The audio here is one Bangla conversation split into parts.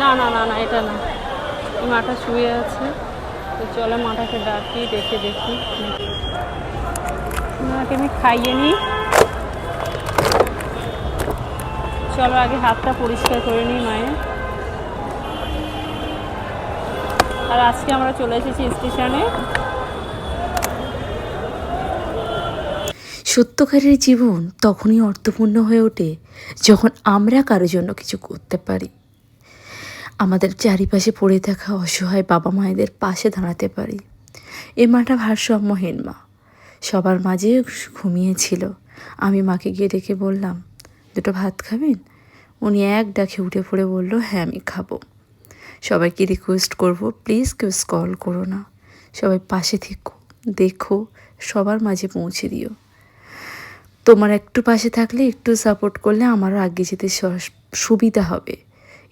না না না না, এটা না। মাটা শুয়ে আছে। তো চলো মাটাকে ডাকি, দেখে দেখি। মাকে আমি খাইয়ে নিই। চলো আগে হাতটা পরিষ্কার করে নিই মায়ের। আর আজকে আমরা চলে এসেছি স্টেশনে। সত্যকারের জীবন তখনই অর্থপূর্ণ হয়ে ওঠে যখন আমরা কারোর জন্য কিছু করতে পারি। আমাদের চারিপাশে পড়ে থাকা অসহায় বাবা মায়েদের পাশে দাঁড়াতে পারি। এ মাটা ভারসাম্যহীন মা। সবার মাঝে ঘুমিয়েছিল। আমি মাকে গিয়ে ডেকে বললাম, দুটো ভাত খাবেন? উনি এক ডাকে উঠে পড়ে বলল হ্যাঁ আমি খাব। সবাইকে রিকোয়েস্ট করব প্লিজ কেউ স্কল করো না। সবাই পাশে থেকো, দেখো, সবার মাঝে পৌঁছে দিও। তোমার একটু পাশে থাকলে একটু সাপোর্ট করলে আমারও আগে যেতে সুবিধা হবে।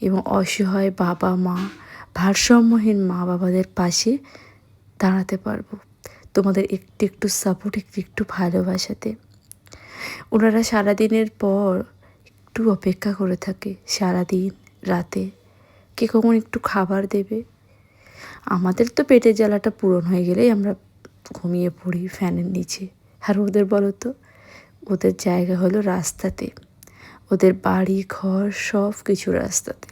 এবং অসহায় বাবা মা, ভারসাম্যহীন মা বাবাদের পাশে দাঁড়াতে পারব। তোমাদের একটু একটু সাপোর্ট একটু একটু ভালোবাসাতে। ওনারা সারাদিনের পর একটু অপেক্ষা করে থাকে, সারাদিন, রাতে। কে কখন একটু খাবার দেবে? আমাদের তো পেটের জ্বালাটা পূরণ হয়ে গেলেই আমরা ঘুমিয়ে পড়ি ফ্যানের নিচে। আর ওদের বলো তো, ওদের জায়গা হলো রাস্তাতে। ওদের বাড়ি, ঘর, সব কিছু রাস্তাতে।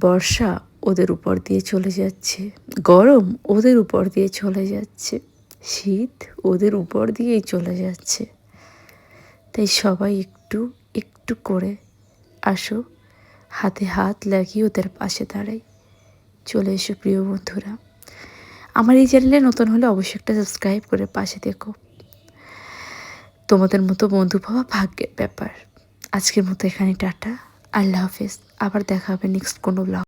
বর্ষা ওদের উপর দিয়ে চলে যাচ্ছে। গরম ওদের উপর দিয়ে চলে যাচ্ছে। শীত ওদের উপর দিয়েই চলে যাচ্ছে। তাই সবাই একটু একটু করে আসো। হাতে হাত লাগিয়ে ওদের পাশে দাঁড়াই। চলে এসো প্রিয় বন্ধুরা। আমার এই চ্যানেলে নতুন হলে অবশ্যই একটা সাবস্ক্রাইব করে পাশে দেখো তোমাদের মতো বন্ধু পাওয়া ভাগ্যের ব্যাপার। আজকের মতো এখানে টাটা। আল্লাহ হাফিজ। আবার দেখা হবে নেক্সট কোনো ব্লগ